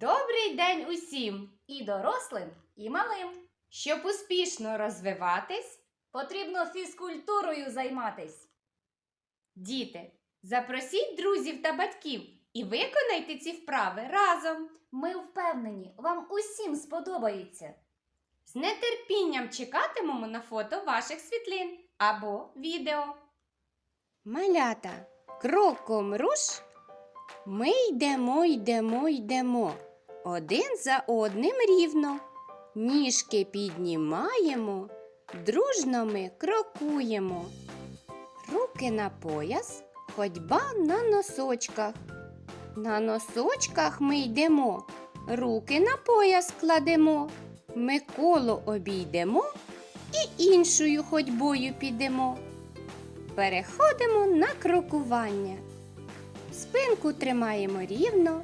Добрий день усім і дорослим, і малим. Щоб успішно розвиватись, потрібно фізкультурою займатись. Діти, запросіть друзів та батьків і виконайте ці вправи разом. Ми впевнені, вам усім сподобається. З нетерпінням чекатимемо на фото ваших світлин або відео. Малята, кроком руш. Ми йдемо, йдемо, йдемо. Один за одним рівно. Ніжки піднімаємо, дружно ми крокуємо. Руки на пояс, ходьба на носочках. На носочках ми йдемо, руки на пояс кладемо. Ми коло обійдемо і іншою ходьбою підемо. Переходимо на крокування. Спинку тримаємо рівно,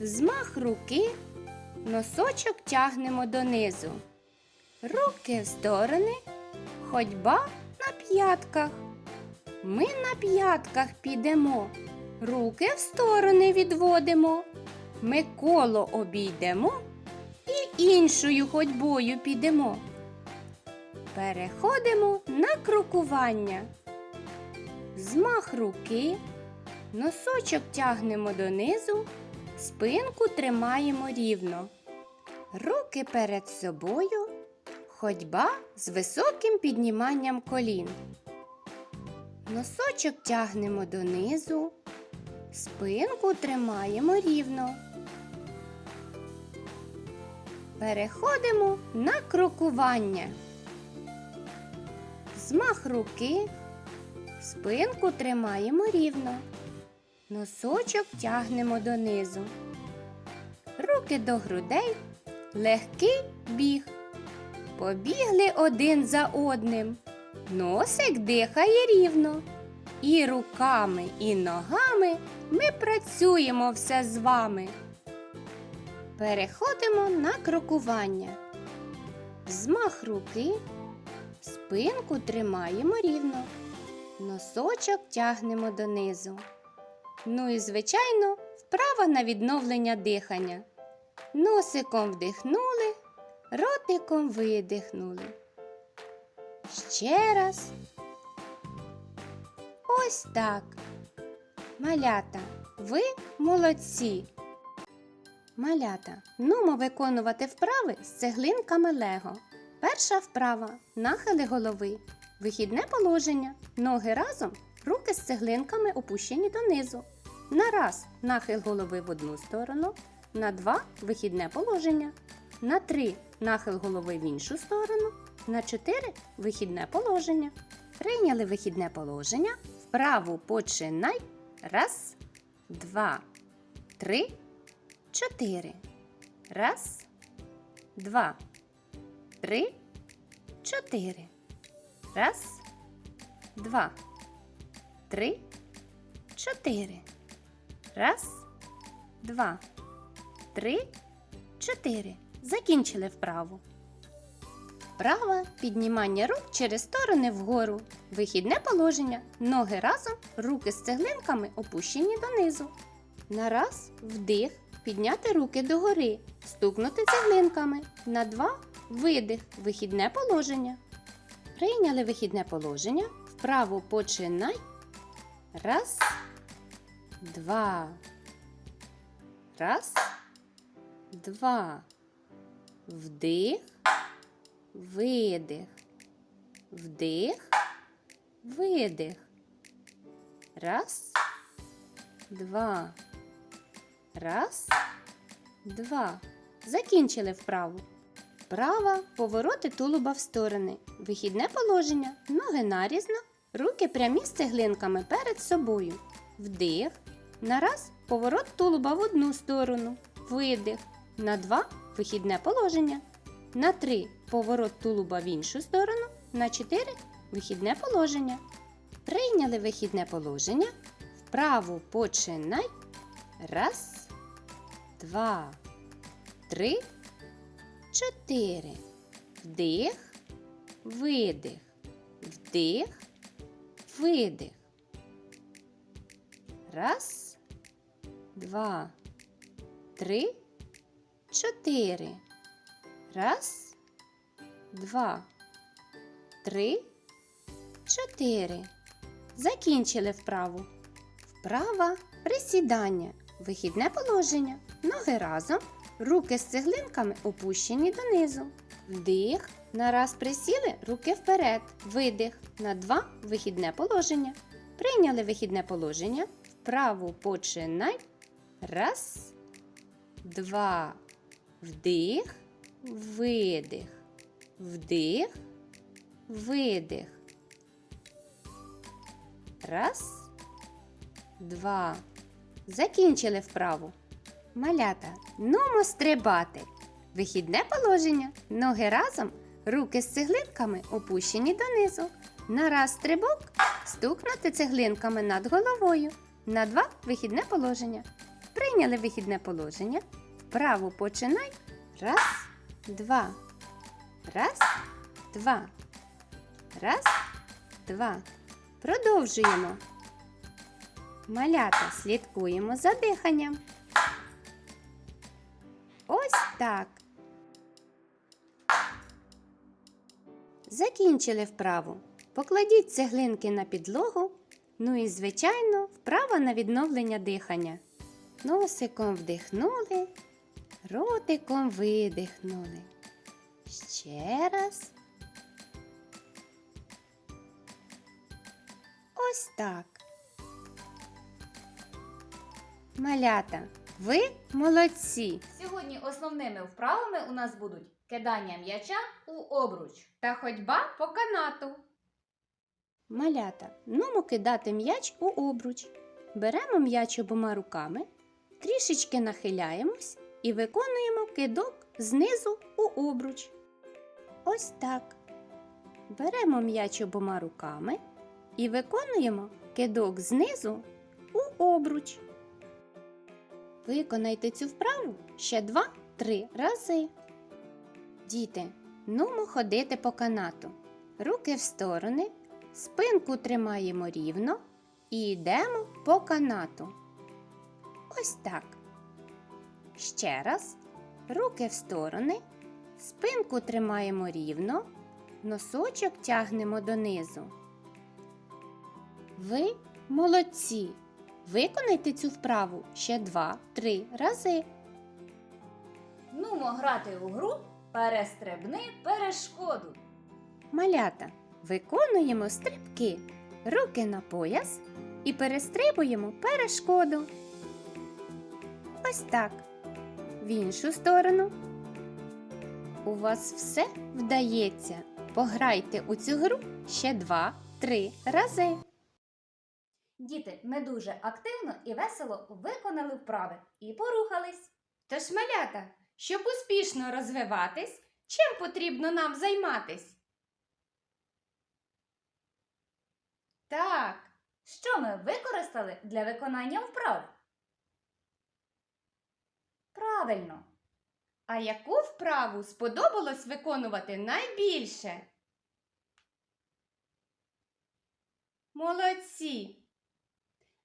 змах руки, носочок тягнемо донизу. Руки в сторони, ходьба на п'ятках. Ми на п'ятках підемо, руки в сторони відводимо. Ми коло обійдемо і іншою ходьбою підемо. Переходимо на крокування. Змах руки. Носочок тягнемо донизу, спинку тримаємо рівно. Руки перед собою, ходьба з високим підніманням колін. Носочок тягнемо донизу, спинку тримаємо рівно. Переходимо на крокування. Змах руки, спинку тримаємо рівно. Носочок тягнемо донизу. Руки до грудей, легкий біг. Побігли один за одним. Носик дихає рівно. І руками, і ногами ми працюємо все з вами. Переходимо на крокування. Змах руки, спинку тримаємо рівно. Носочок тягнемо донизу. Ну і, звичайно, вправа на відновлення дихання. Носиком вдихнули, ротиком видихнули. Ще раз. Ось так. Малята, ви молодці. Малята, нумо виконувати вправи з цеглинками Лего. Перша вправа нахили голови. Вихідне положення. Ноги разом, руки з цеглинками опущені донизу. На раз нахил голови в одну сторону, на два вихідне положення, на три нахил голови в іншу сторону, на чотири вихідне положення. Прийняли вихідне положення. Вправу починай. Раз, два, три, чотири. Раз, два, три, чотири. Раз, два, три, чотири. Раз, два, три, чотири. Закінчили вправу. Вправа піднімання рук через сторони вгору. Вихідне положення. Ноги разом, руки з цеглинками опущені донизу. На раз вдих, підняти руки догори, стукнути цеглинками. На два видих. Вихідне положення. Прийняли вихідне положення. Вправо починай. Раз, два. Раз, два. Вдих, видих. Вдих, видих. Раз, два. Раз, два. Закінчили вправу. Права повороти тулуба в сторони. Вихідне положення. Ноги нарізно. Руки прямі з цеглинками перед собою. Вдих. На раз поворот тулуба в одну сторону. Видих. На два вихідне положення. На три поворот тулуба в іншу сторону. На чотири вихідне положення. Прийняли вихідне положення. Вправу починай. Раз, два, три, чотири. Вдих, видих. Вдих, видих. Раз, два, три, чотири. Раз, два, три, чотири. Закінчили вправу. Вправа присідання. Вихідне положення. Ноги разом. Руки з цеглинками опущені донизу. Вдих. На раз присіли, руки вперед. Видих. На два вихідне положення. Прийняли вихідне положення. Вправу починай. Раз, два. Вдих, видих. Вдих, видих. Раз, два. Закінчили вправу. Малята, нумо стрибати. Вихідне положення. Ноги разом, руки з цеглинками опущені донизу. На раз стрибок стукнути цеглинками над головою. На два вихідне положення. Прийняли вихідне положення. Вправу починай. Раз, два. Раз, два. Раз, два. Продовжуємо. Малята слідкуємо за диханням. Ось так. Закінчили вправу. Покладіть цеглинки на підлогу. Ну і, звичайно, вправа на відновлення дихання. Носиком вдихнули, ротиком видихнули. Ще раз. Ось так. Малята, ви молодці. Сьогодні основними вправами у нас будуть кидання м'яча у обруч. Та ходьба по канату. Малята, нумо кидати м'яч у обруч. Беремо м'яч обома руками, трішечки нахиляємось і виконуємо кидок знизу у обруч. Ось так. Беремо м'яч обома руками і виконуємо кидок знизу у обруч. Виконайте цю вправу ще 2-3 рази. Діти, нумо ходити по канату. Руки в сторони, спинку тримаємо рівно і йдемо по канату. Ось так. Ще раз. Руки в сторони, спинку тримаємо рівно, носочок тягнемо донизу. Ви молодці! Виконайте цю вправу ще 2-3 рази. Нумо грати у гру перестрибни перешкоду. Малята, виконуємо стрибки, руки на пояс і перестрибуємо перешкоду. Ось так. В іншу сторону. У вас все вдається. Пограйте у цю гру ще 2-3 рази. Діти, ми дуже активно і весело виконали вправи і порухались. Тож, малята, щоб успішно розвиватись, чим потрібно нам займатись? Так, Що ми використали для виконання вправ? Правильно. а яку вправу сподобалось виконувати найбільше? Молодці!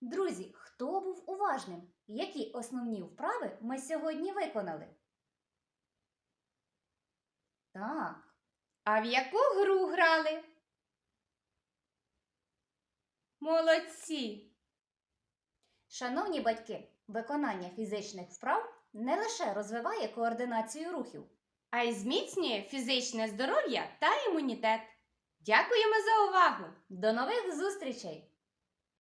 Друзі, хто був уважним? Які основні вправи ми сьогодні виконали? Так, А в яку гру грали? Молодці! шановні батьки, виконання фізичних вправ не лише розвиває координацію рухів, А й зміцнює фізичне здоров'я та імунітет. Дякуємо за увагу! До нових зустрічей!